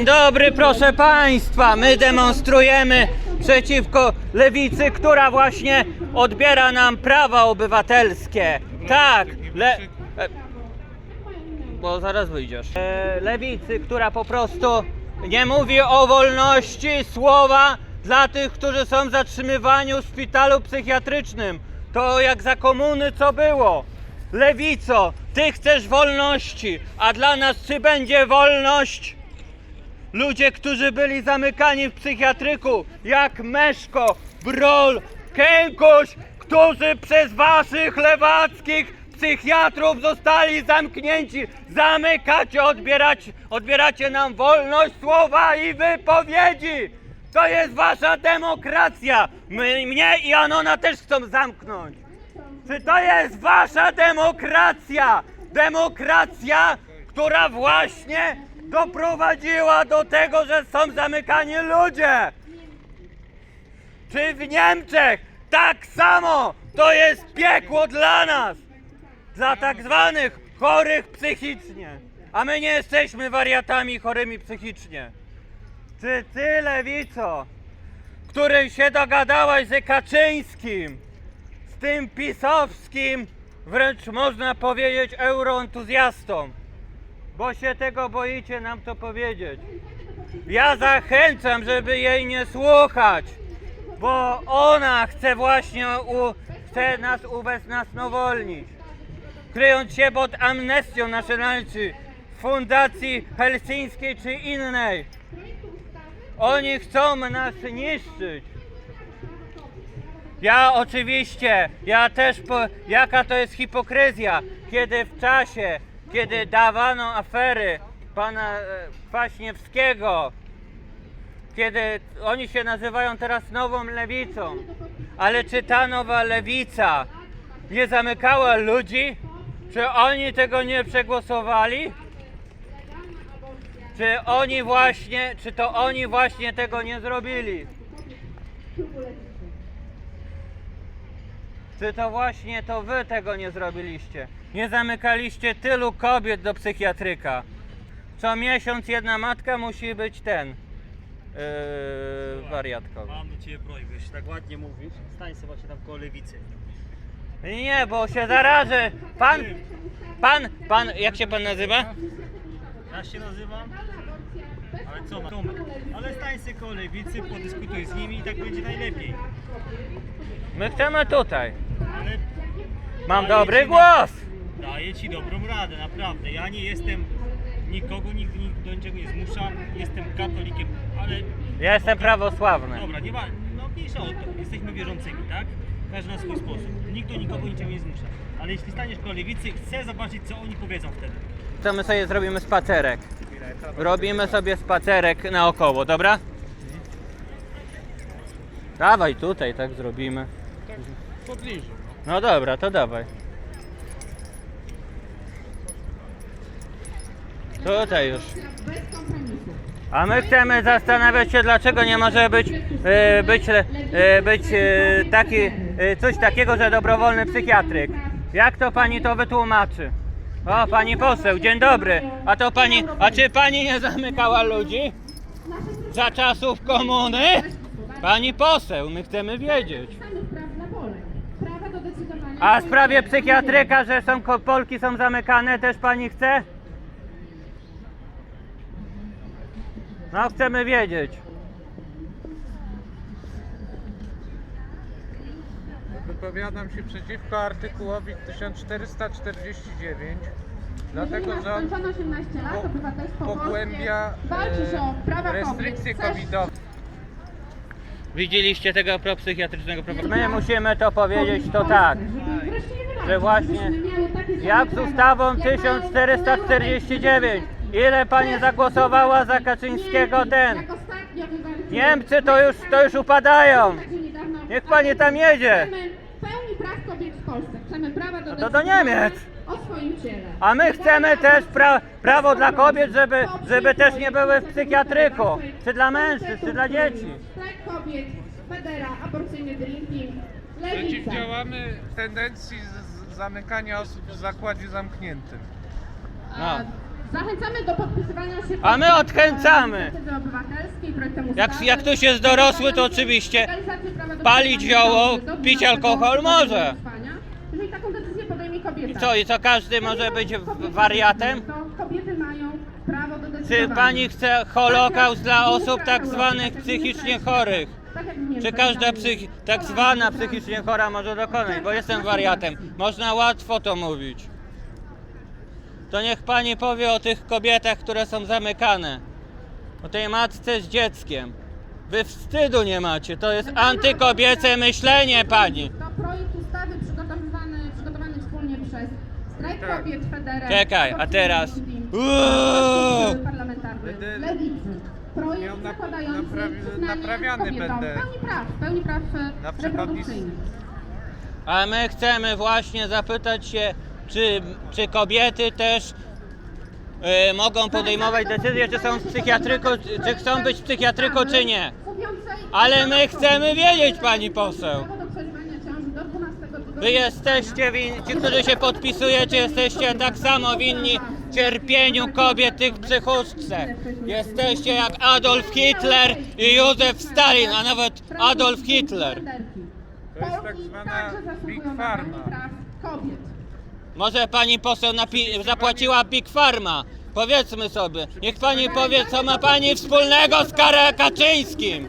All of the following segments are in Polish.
Dzień dobry, proszę Państwa. My demonstrujemy przeciwko lewicy, która właśnie odbiera nam prawa obywatelskie. Tak, le... e, Bo zaraz wyjdziesz. E, Lewicy, która po prostu nie mówi o wolności słowa dla tych, którzy są zatrzymywani w szpitalu psychiatrycznym. To jak za komuny co było. Lewico, ty chcesz wolności, a dla nas czy będzie wolność? Ludzie, którzy byli zamykani w psychiatryku, jak Meszko, Brol, Kękuś, którzy przez waszych lewackich psychiatrów zostali zamknięci. Zamykacie, odbierać, odbieracie nam wolność słowa i wypowiedzi. To jest wasza demokracja. My, mnie i Anona też chcą zamknąć. Czy to jest wasza demokracja? Demokracja, która właśnie doprowadziła do tego, że są zamykani ludzie. Czy w Niemczech tak samo to jest piekło dla nas? Dla tak zwanych chorych psychicznie. A my nie jesteśmy wariatami chorymi psychicznie. Czy ty, lewico, który się dogadałaś z Kaczyńskim, z tym pisowskim, wręcz można powiedzieć euroentuzjastą, bo się tego boicie nam to powiedzieć. Ja zachęcam, żeby jej nie słuchać, bo ona chce właśnie u, chce nas ubeznasnowolnić. Kryjąc się pod amnestią nacjonalną, czy fundacji helsińskiej, czy innej. Oni chcą nas niszczyć. Ja oczywiście, ja też, po, jaka to jest hipokryzja, kiedy w czasie, kiedy dawano afery pana e, Kwaśniewskiego, kiedy oni się nazywają teraz nową lewicą, ale czy ta nowa lewica nie zamykała ludzi? Czy oni tego nie przegłosowali? Czy oni właśnie, czy to oni właśnie tego nie zrobili? Czy to właśnie to wy tego nie zrobiliście? Nie zamykaliście tylu kobiet do psychiatryka. Co miesiąc jedna matka musi być ten yy, wariatką. Mam do Ciebie prośbę, jeśli tak ładnie mówisz, stań sobie właśnie tam koło lewicy. Nie, bo się zarażę. Pan, pan, pan, jak się pan nazywa? Ja się nazywam, ale co ma? Tomek. Ale stań sobie koło lewicy, podyskutuj z nimi i tak będzie najlepiej. My chcemy tutaj. Ale Mam daję dobry ci głos. Daję Ci dobrą radę, naprawdę. Ja nie jestem, nikogo nigdy nik- do niczego nie zmuszam, jestem katolikiem, ale... Ja jestem prawosławny. Dobra, nie ma, no mniejsza o to. Jesteśmy wierzącymi, tak? Każdy na swój sposób. Nikt do nikogo niczego nie zmusza. Ale jeśli staniesz koło lewicy, chcę zobaczyć, co oni powiedzą wtedy. To my sobie zrobimy spacerek. Robimy sobie spacerek naokoło, dobra? Dawaj tutaj, tak zrobimy. Pobliżu. No dobra, to dawaj. Tutaj już. A my chcemy zastanawiać się, dlaczego nie może być, e, być, e, być e, taki, e, coś takiego, że dobrowolny psychiatryk. Jak to pani to wytłumaczy? O, pani poseł, dzień dobry. A to pani, a czy pani nie zamykała ludzi? Za czasów komuny? Pani poseł, my chcemy wiedzieć. A w sprawie psychiatryka, że są Polki są zamykane, też pani chce? No, chcemy wiedzieć. Wypowiadam się przeciwko artykułowi 1449, dlatego że on skończone 18 lat, obywatelstwo pogłębia polskie, walczysz o prawa e, restrykcje kobiet. Covidowe. Widzieliście tego propsychiatrycznego profesora? My musimy to powiedzieć, to tak. Wyrazić, Że właśnie Jak z ustawą prawa, jak mają 1449? Ile pani zagłosowała za Kaczyńskiego ten? Niemcy to już, to już upadają. Tak Niech pani tam jedzie. Praw kobiet w Polsce. Chcemy prawa do No to do decydowania Niemiec. O swoim ciele. A my chcemy też pra, prawo dla kobiet, żeby, żeby też nie były w psychiatryku. Czy dla mężczyzn, czy dla dzieci. Strajk kobiet, Federa, aborcyjny drinking, lewica. Przeciwdziałamy tendencji z- z zamykania osób w zakładzie zamkniętym. No. Zachęcamy do podpisywania się A my pod, odchęcamy. inicjatywy obywatelskiej, projektem Jak, ustawy. jak ktoś jest dorosły, to oczywiście Legalizację prawa do palić przebywania zioło, do pić 12 alkohol może. Jeżeli taką decyzję podejmie kobieta. I co, i co każdy może być w- wariatem? To kobiety mają prawo do Czy decydowania. pani chce holokaust dla osób tak zwanych psychicznie chorych? Tak jak w Niemczech, Czy każda tam psych, jest tak zwana psychicznie chora może dokonać? Bo jestem wariatem. Można łatwo to mówić. To niech pani powie o tych kobietach, które są zamykane. O tej matce z dzieckiem. Wy wstydu nie macie. To jest antykobiece myślenie pani. To projekt ustawy przygotowywany, przygotowany wspólnie przez Strajk Tak. Kobiet, Federę. Czekaj, a teraz- Uuu! parlamentarny Lewicy. Projekt nap- zakładający naprawi- przyznanie naprawiany kobietom będę. pełni praw, pełni praw e, Na przykład reprodukcyjnych. A my chcemy właśnie zapytać się, czy, czy kobiety też y, mogą podejmować decyzje, czy są w psychiatryku, czy chcą być w psychiatryku, czy nie. Ale my chcemy wiedzieć, pani poseł. Prawo do przerywania ciąży do 12 tygodnia. Wy jesteście winni, ci, którzy się podpisujecie, jesteście tak samo winni cierpieniu kobiet tych w psychuszce. Jesteście jak Adolf Hitler i Józef Stalin, a nawet Adolf Hitler. To jest tak zwana Big Pharma. Może pani poseł napi- zapłaciła Big Pharma? Powiedzmy sobie. Niech pani powie, co ma pani wspólnego z Karem Kaczyńskim.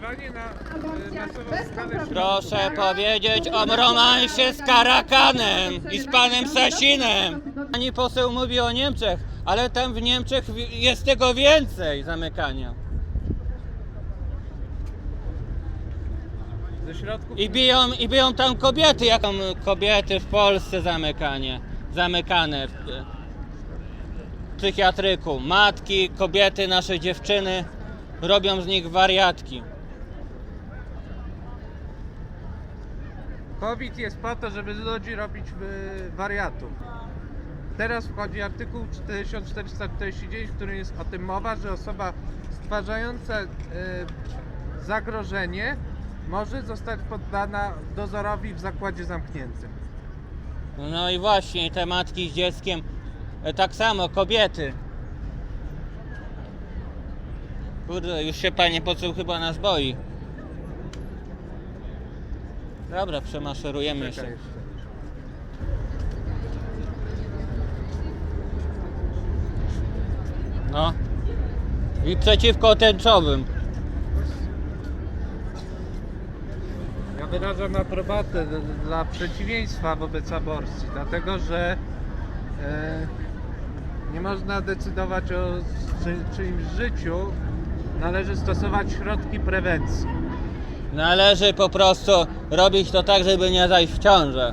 Na e, masową skalę Proszę powiedzieć o romansie z Karakanem i z panem Sasinem. Pani poseł mówi o Niemczech, ale tam w Niemczech wi- jest tego więcej zamykania. Ze środków I biją, I biją tam kobiety, jak tam kobiety w Polsce zamykanie, zamykane w w psychiatryku. Matki, kobiety, nasze dziewczyny robią z nich wariatki. COVID jest po to, żeby z ludzi robić y, wariatów. Teraz wchodzi artykuł 1449, w którym jest o tym mowa, że osoba stwarzająca y, zagrożenie może zostać poddana dozorowi w zakładzie zamkniętym. No i właśnie te matki z dzieckiem, e, tak samo kobiety. Kurde, już się pani poseł chyba nas boi. Dobra, przemaszerujemy jeszcze. Czekaj jeszcze. No. I przeciwko tęczowym. Wyrażam aprobatę dla przeciwieństwa wobec aborcji, dlatego że e, nie można decydować o czy, czyimś życiu, należy stosować środki prewencji. Należy po prostu robić to tak, żeby nie zajść w ciążę.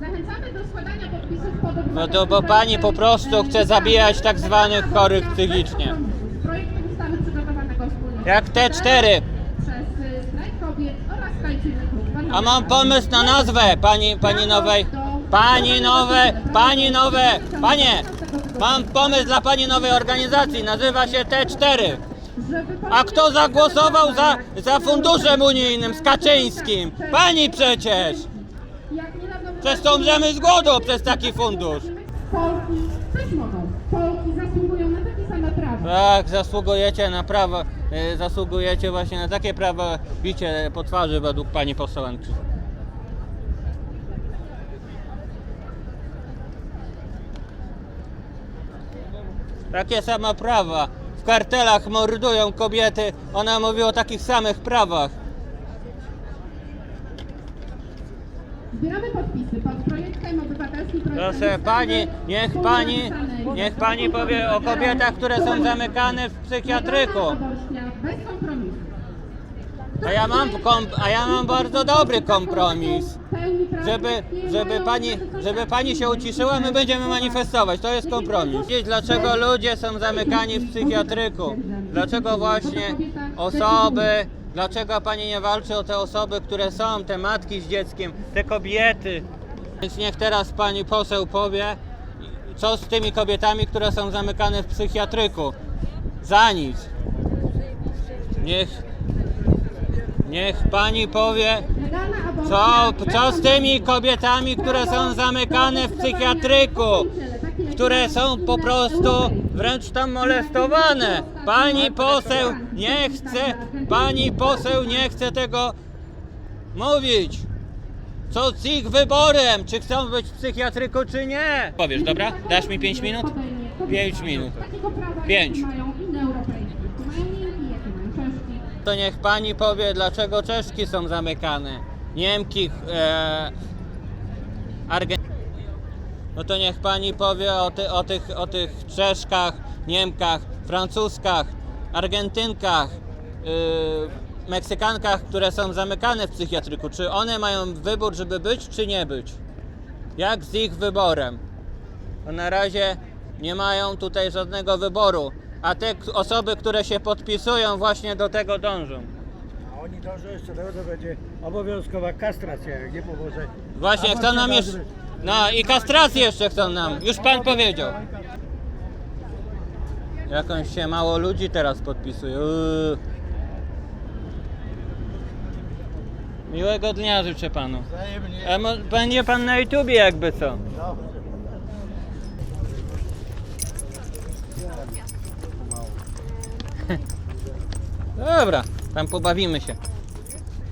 Zachęcamy do składania podpisów pod No to bo pani po prostu chce zabijać tak zwanych chorych psychicznie. Projektem ustawy przygotowanego wspólnie Jak te cztery. Przez y, Strajk Kobiet oraz Koalicyjny Klub A mam pomysł na nazwę pani, pani nowej. Pani nowe, pani nowe, panie! Mam pomysł dla pani nowej organizacji, nazywa się T4. A kto zagłosował za, za funduszem unijnym z Kaczyńskim? Pani przecież! Przez to umrzemy z głodu przez taki fundusz. Polki też mogą. Polki zasługują na takie same prawa. Tak, zasługujecie na prawo, zasługujecie właśnie na takie prawo bicie po twarzy według pani posłanki. Takie same prawa. W kartelach mordują kobiety. Ona mówi o takich samych prawach. Zbieramy podpisy pod projektem obywatelskim. projektem Proszę ustawy pani, niech pani, niech pani powie o kobietach, które są zamykane w psychiatryku. Bez kompromisu. A ja mam, kom, a ja mam bardzo dobry kompromis. Żeby, żeby, pani, żeby pani się uciszyła, my będziemy manifestować. To jest kompromis. Dlaczego ludzie są zamykani w psychiatryku. Dlaczego właśnie osoby, dlaczego pani nie walczy o te osoby, które są, te matki z dzieckiem, te kobiety. Więc niech teraz pani poseł powie, co z tymi kobietami, które są zamykane w psychiatryku. Za nic. Niech Niech pani powie, co, co z tymi kobietami, które są zamykane w psychiatryku, które są po prostu wręcz tam molestowane. Pani poseł nie chce, pani poseł nie chce tego mówić. Co z ich wyborem, czy chcą być w psychiatryku, czy nie? Powiesz, dobra? Dasz mi 5 minut? 5 minut. Takiego prawa Pięć. jakie mają inne europejskie. Mają Niemki, jakie mają Czeszki. To niech pani powie, dlaczego Czeszki są zamykane. Niemki, e. No to niech pani powie o, ty, o, tych, o tych Czeszkach, Niemkach, Francuskach, Argentynkach, y, Meksykankach, które są zamykane w psychiatryku. Czy one mają wybór, żeby być, czy nie być? Jak z ich wyborem? To na razie nie mają tutaj żadnego wyboru, a te osoby, które się podpisują, właśnie do tego dążą. A oni dążą jeszcze do tego, że będzie obowiązkowa kastracja, jak nie pomoże. Właśnie Aborcja nam na jeszcze. No i kastrację jeszcze chcą nam. Już pan powiedział. Jakąś się mało ludzi teraz podpisuje. Uuu. Miłego dnia życzę panu. A mo- będzie pan na YouTubie jakby co. Dobra, tam pobawimy się.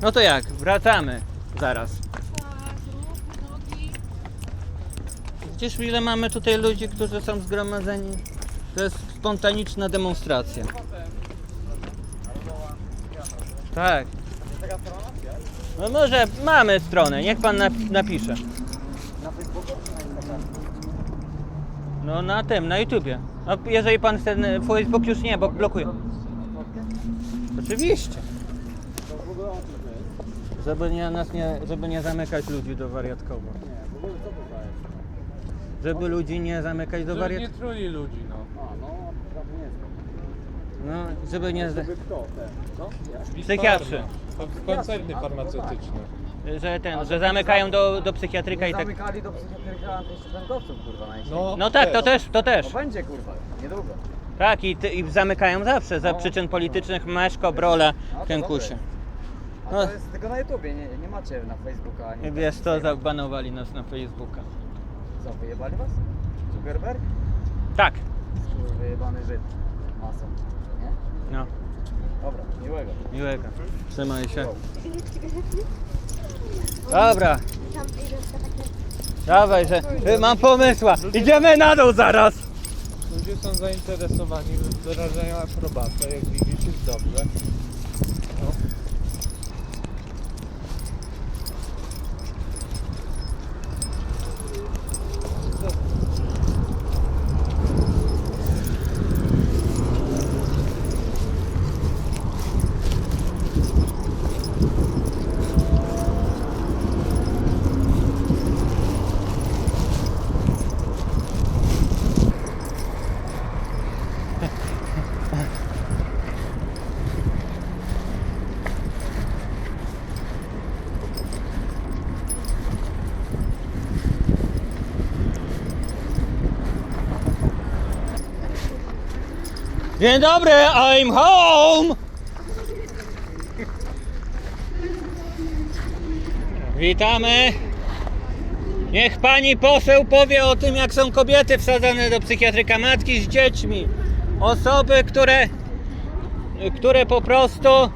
No to jak? Wracamy zaraz. Widzisz ile mamy tutaj ludzi, którzy są zgromadzeni? To jest spontaniczna demonstracja. Tak. No może mamy stronę, niech pan nap- napisze. No na tym, na YouTubie. No, jeżeli pan chce, n- Facebook już nie, bo blokuje. Oczywiście. Żeby nie, nas nie, żeby nie zamykać ludzi do wariatkowo. Żeby ludzi nie zamykać do Żeby nie truli ludzi, no. No, żeby nie. z- Big Psychiatrzy. Pharma. To koncerny farmaceutyczne. Że ten, że zamykają do, do psychiatryka i tak. Zamykali do psychiatryka antystudentowców, kurwa. No, No tak, to też, to też. To będzie, kurwa, niedługo. Tak, i, ty, i zamykają zawsze za przyczyn politycznych Meszko, Brola, No to Kękusie. A No. to jest tylko na YouTubie, nie, nie macie na Facebooka ani... Wiesz co, zabanowali nas na Facebooka. Co, wyjebali was? Zuckerberg? Tak, wyjebany Żyd. Masą. Nie? no, Dobra, miłego. miłego. Trzymaj się. Dobra, dawaj, że y, mam pomysła. Idziemy na dół zaraz. Ludzie są zainteresowani, wyrażają aprobatę, jak widzisz jest dobrze. Dzień dobry, I'm home! Witamy. Niech pani poseł powie o tym, jak są kobiety wsadzane do psychiatryka, matki z dziećmi. Osoby, które, które po prostu e,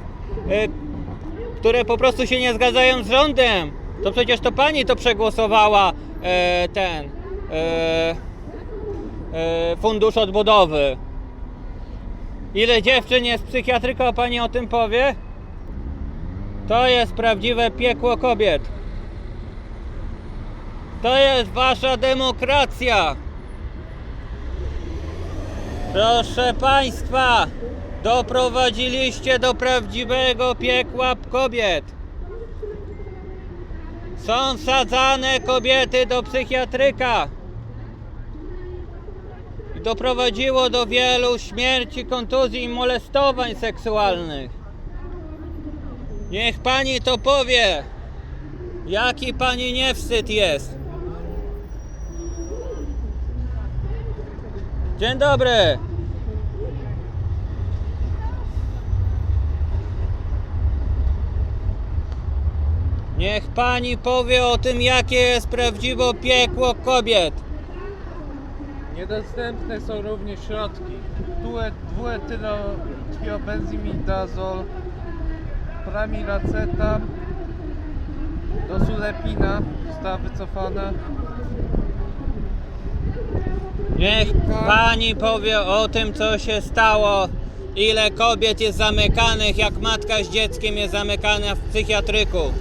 które po prostu się nie zgadzają z rządem. To przecież to pani to przegłosowała e, ten e, fundusz odbudowy. Ile dziewczyn jest psychiatryka, pani o tym powie? To jest prawdziwe piekło kobiet. To jest wasza demokracja. Proszę państwa, doprowadziliście do prawdziwego piekła kobiet. Są wsadzane kobiety do psychiatryka. Doprowadziło do wielu śmierci, kontuzji i molestowań seksualnych. Niech pani to powie. Jaki pani niewstyd jest. Dzień dobry. Niech pani powie o tym, jakie jest prawdziwe piekło kobiet. Niedostępne są również środki. Duet, dwuetylotiobenzimidazol, pramiracetam, dosulepina została wycofana. Niech pani powie o tym, co się stało. Ile kobiet jest zamykanych, jak matka z dzieckiem jest zamykana w psychiatryku.